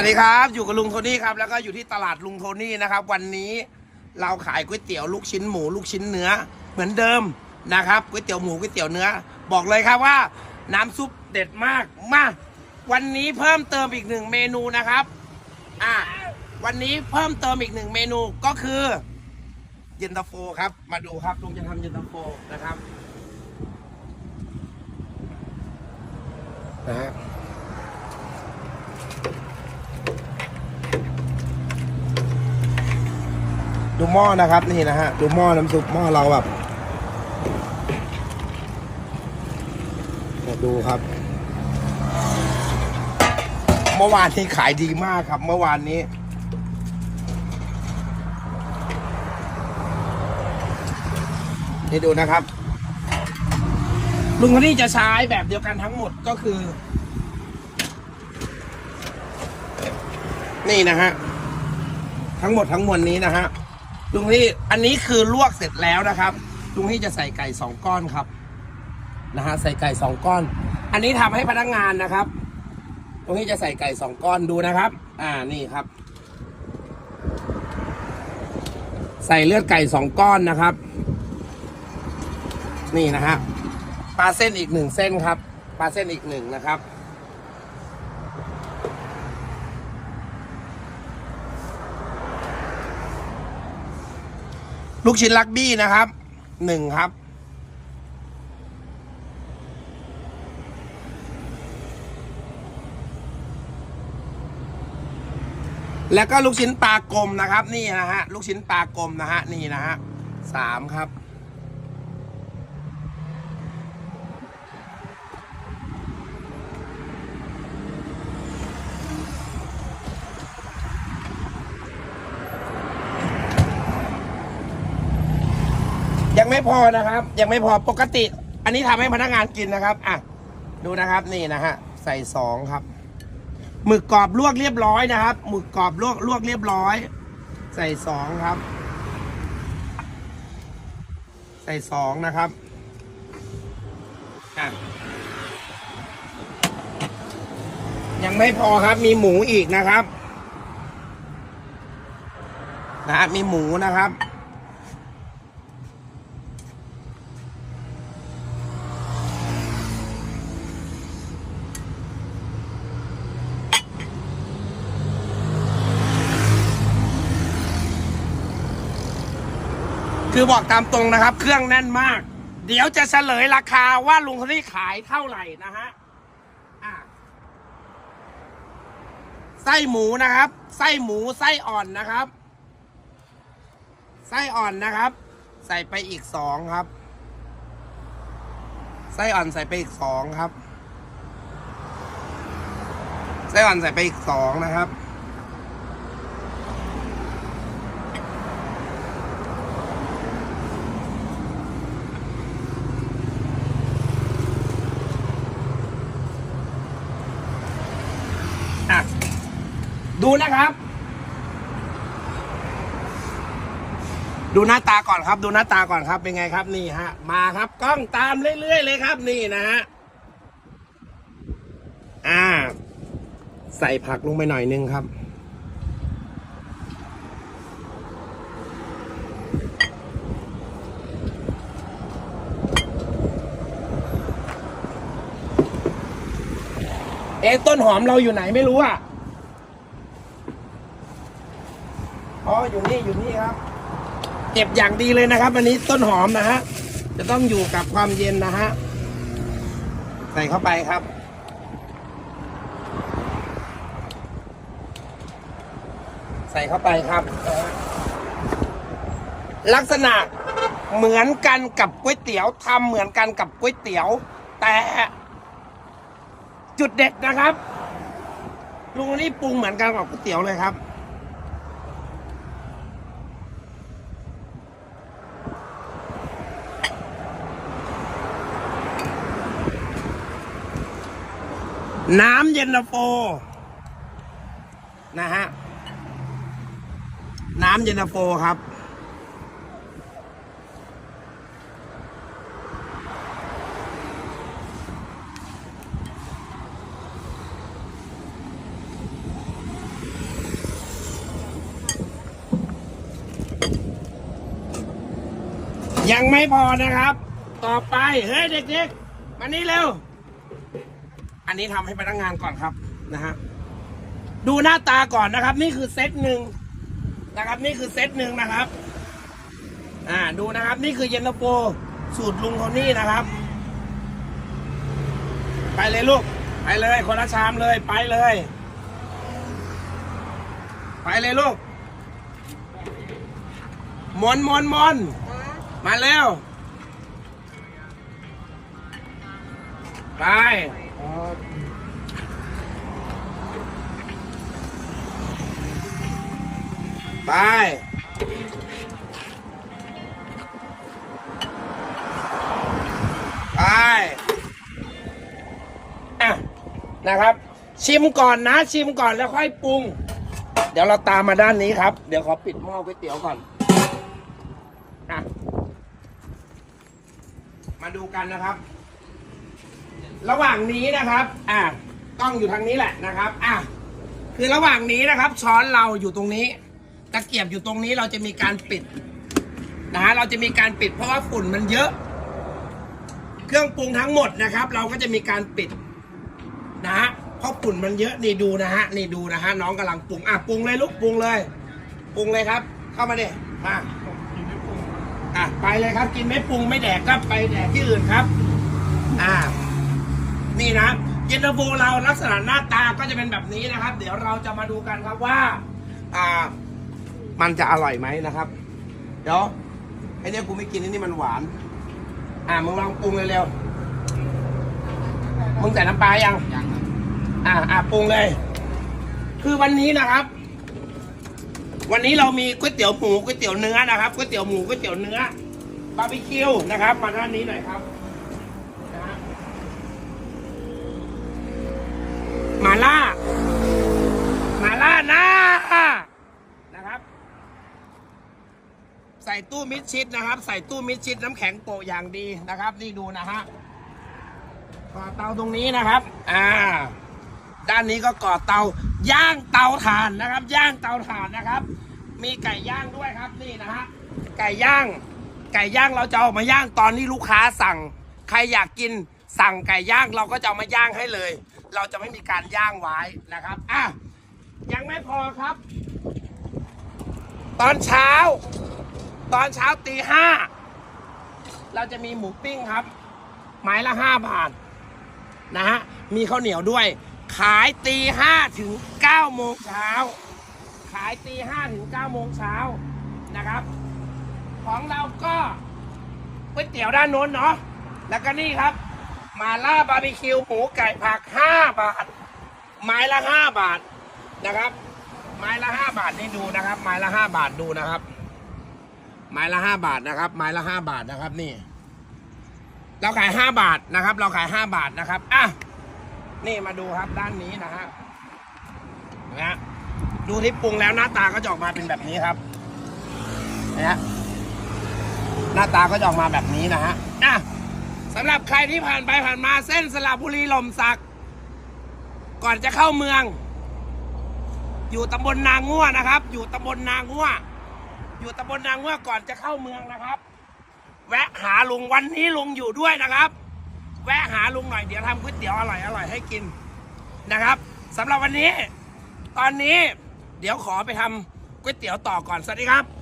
วัสดีครับ อยู่กับลุงโทนี่ครับ แล้วก็อยู่ที่ตลาดลุงโทนี่นะครับ วันนี้เราขายก๋วยเตี๋ยวลูกชิ้นหมูลูกชิ้นเนื้อ เหมือนเดิมนะครับก๋วยเตี๋ยวหมูก๋วยเตี๋ยวเนื้อ บอกเลยครับว่า น้ำซุปเด็ดมากมา วันนี้เพิ่มเติมอีกหนึ่งเมนูนะครับอะวันนี้เพิ่มเติมอีกหนึ่งเมนูก็คือเย็นตาโฟครับ มาดูครับลุงจะทำเย็นตาโฟนะครับนะฮะ ดูหม้อนะครับนี่นะฮะดูหม้อน้ำซุปหม้อเราแบบดูครับ เมื่อวานนี้ขายดีมากครับ เมื่อวานนี้ นี่ดูนะครับ ลุงคนนี้จะใช้แบบเดียวกันทั้งหมดก็คือ นี่นะฮะ ทั้งหมดทั้งมวลนี้นะฮะ ลุงที่อันนี้คือลวกเสร็จแล้วนะครับลุงที่จะใส่ไก่สองก้อนครับนะฮะใส่ไก่สองก้อน อันนี้ทำให้พนักงานนะครับลุงที่จะใส่ไก่สองก้อนดูนะครับ อ่านี่ครับ ใส่เลือดไก่สองก้อนนะครับ นี่นะฮะปลาเส้นอีกหนึ่งเส้นครับปลาเส้นอีกหนึ่งนะครับ ลูกชิ้นลักบี้นะครับหนึ่งครับ แล้วก็ลูกชิ้นปลากลมนะครับ นี่นะฮะลูกชิ้นปลากลมนะฮะนี่นะฮะสามครับ ไม่พอนะครับ ยังไม่พอปกติ อันนี้ทำให้พนักงานกินนะครับอะดูนะครับนี่นะฮะใส่สองครับหมึกกรอบลวกเรียบร้อยนะครับหมึกกรอบลวกลวกเรียบร้อย ใส่สองครับ ใส่สองนะครับยังไม่พอครับ มีหมูอีกนะครับนะฮะมีหมูนะครับ คือบอกตามตรงนะครับ เครื่องแน่นมาก เดี๋ยวจะเฉลยราคาว่าลุงคนนี้ขายเท่าไหร่นะฮะอะไส้หมูนะครับ ไส้หมูไส้อ่อนนะครับ ไส้อ่อนนะครับ ใส่ไปอีกสองครับ ไส้อ่อนใส่ไปอีกสองครับ ไส้อ่อนใส่ไปอีกสองนะครับ อะ ดูนะครับ ดูหน้าตาก่อนครับ ดูหน้าตาก่อนครับ เป็นไงครับนี่ฮะ มาครับกล้องตามเรื่อยๆเลยครับ นี่นะฮะอ่า ใส่ผักลงไปหน่อยนึงครับเอ๊ะต้นหอมเราอยู่ไหนไม่รู้อะ อ๋ออยู่นี่อยู่นี่ครับ เก็บอย่างดีเลยนะครับ อันนี้ต้นหอมนะฮะจะต้องอยู่กับความเย็นนะฮะใส่เข้าไปครับ ใส่เข้าไปครับ ลักษณะเหมือนกันกับก๋วยเตี๋ยวทำเหมือนกันกับก๋วยเตี๋ยว แต่จุดเด็ดนะครับลุงนนี้ปรุงเหมือนกันกับก๋วยเตี๋ยวเลยครับ น้ำเย็นตาโฟ นะฮะ น้ำเย็นตาโฟครับ ยังไม่พอนะครับ ต่อไป เฮ้ย เด็กๆ มานี่เร็ว อันนี้ทำให้พนักงานก่อนครับนะฮะดูหน้าตาก่อนนะครับ นี่คือเซตหนึ่งนะครับ นี่คือเซตหนึ่งนะครับ อ่าดูนะครับ นี่คือเย็นตาโฟสูตรลุงโทนี่นะครับ ไปเลยลูก ไปเลย คนละชามเลยไปเลย ไปเลยลูกมอนมอนมอนมาเร็วไป ไป ไป อะ นะครับ ชิมก่อนนะ ชิมก่อนแล้วค่อยปรุง เดี๋ยวเราตามมาด้านนี้ครับ เดี๋ยวขอปิดหม้อก๋วยเตี๋ยวก่อน อะ มาดูกันนะครับ ระหว่างนี้นะครับ อะกล้องอยู่ทางนี้แหละนะครับ อะคือระหว่างนี้นะครับ ช้อนเราอยู่ตรงนี้ ตะเกียบอยู่ตรงนี้เราจะมีการปิดนะฮะเราจะมีการปิดเพราะว่าฝุ่นมันเยอะ เครื่องปรุงทั้งหมดนะครับ เราก็จะมีการปิดนะฮะเพราะฝุ่นมันเยอะนี่ดูนะฮะนี่ดูนะฮะน้องกำลังปรุงอะปรุงเลยลูกปรุงเลยปรุงเลยครับ เข้ามาดิมาอะไปเลยครับ กินไม่ปรุงไม่แดกก็ไปแดกที่อื่นครับ อ่า นี่นะเย็นตาโฟเราลักษณะหน้าตาก็จะเป็นแบบนี้นะครับ เดี๋ยวเราจะมาดูกันครับว่า อ่า มันจะอร่อยไหมนะครับ เดี๋ยวไอ้เนี่ยกูไม่กินไอ้นี่มันหวาน อ่ามึงลองปรุงเร็วๆมึงใส่น้ำปลายังยังครับอ่าอ่าปรุงเลย คือวันนี้นะครับ วันนี้เรามีก๋วยเตี๋ยวหมูก๋วยเตี๋ยวเนื้อนะครับก๋วยเตี๋ยวหมูก๋วยเตี๋ยวเนื้อบาร์บีคิวนะครับ มาด้านนี้หน่อยครับนะฮะ มาล่า มาล่าหน้านะครับ ใส่ตู้มิดชิดนะครับ ใส่ตู้มิดชิดน้ำแข็งโปะอย่างดีนะครับ นี่ดูนะฮะก่อเตาตรงนี้นะครับ อ่า ด้านนี้ก็ก่อเตาย่างเตาถ่านนะครับ ย่างเตาถ่านนะครับ มีไก่ย่างด้วยครับนี่นะฮะไก่ย่าง ไก่ย่างเราจะเอามาย่างตอนที่ลูกค้าสั่ง ใครอยากกินสั่งไก่ย่างเราก็จะเอามาย่างให้เลย เราจะไม่มีการย่างไว้นะครับอะยังไม่พอครับ ตอนเช้า ตอนเช้าตีห้าเราจะมีหมูปิ้งครับ ไม้ละห้าบาทนะฮะมีข้าวเหนียวด้วย ขายตีห้าถึงเก้าโมงเช้าขายตีห้าถึงเก้าโมงเช้านะครับ ของเราก็ก๋วยเตี๋ยวด้านโน้นเนาะแล้วก็นี่ครับ มาล่าบาร์บีคิวหมูไก่ผักห้าบาท ไม้ละห้าบาทนะครับ ไม้ละห้าบาทนี่ดูนะครับ ไม้ละห้าบาทดูนะครับ ไม้ละห้าบาทนะครับ ไม้ละห้าบาทนะครับนี่ เราขายห้าบาทนะครับ เราขายห้าบาทนะครับอะนี่มาดูครับด้านนี้นะฮะนะฮะดูที่ปรุงแล้วหน้าตาก็จะออกมาเป็นแบบนี้ครับนะฮะหน้าตาก็จะออกมาแบบนี้นะฮะอะ สำหรับใครที่ผ่านไปผ่านมาเส้นสระบุรีหล่มสัก ก่อนจะเข้าเมือง อยู่ตำบลนางงัวนะครับ อยู่ตำบลนางงัวอยู่ตำบลนางงัวก่อนจะเข้าเมืองนะครับ แวะหาลุงวันนี้ลุงอยู่ด้วยนะครับ แวะหาลุงหน่อยเดี๋ยวทำก๋วยเตี๋ยวอร่อยอร่อยให้กินนะครับสำหรับวันนี้ ตอนนี้เดี๋ยวขอไปทำก๋วยเตี๋ยวต่อก่อนสวัสดีครับ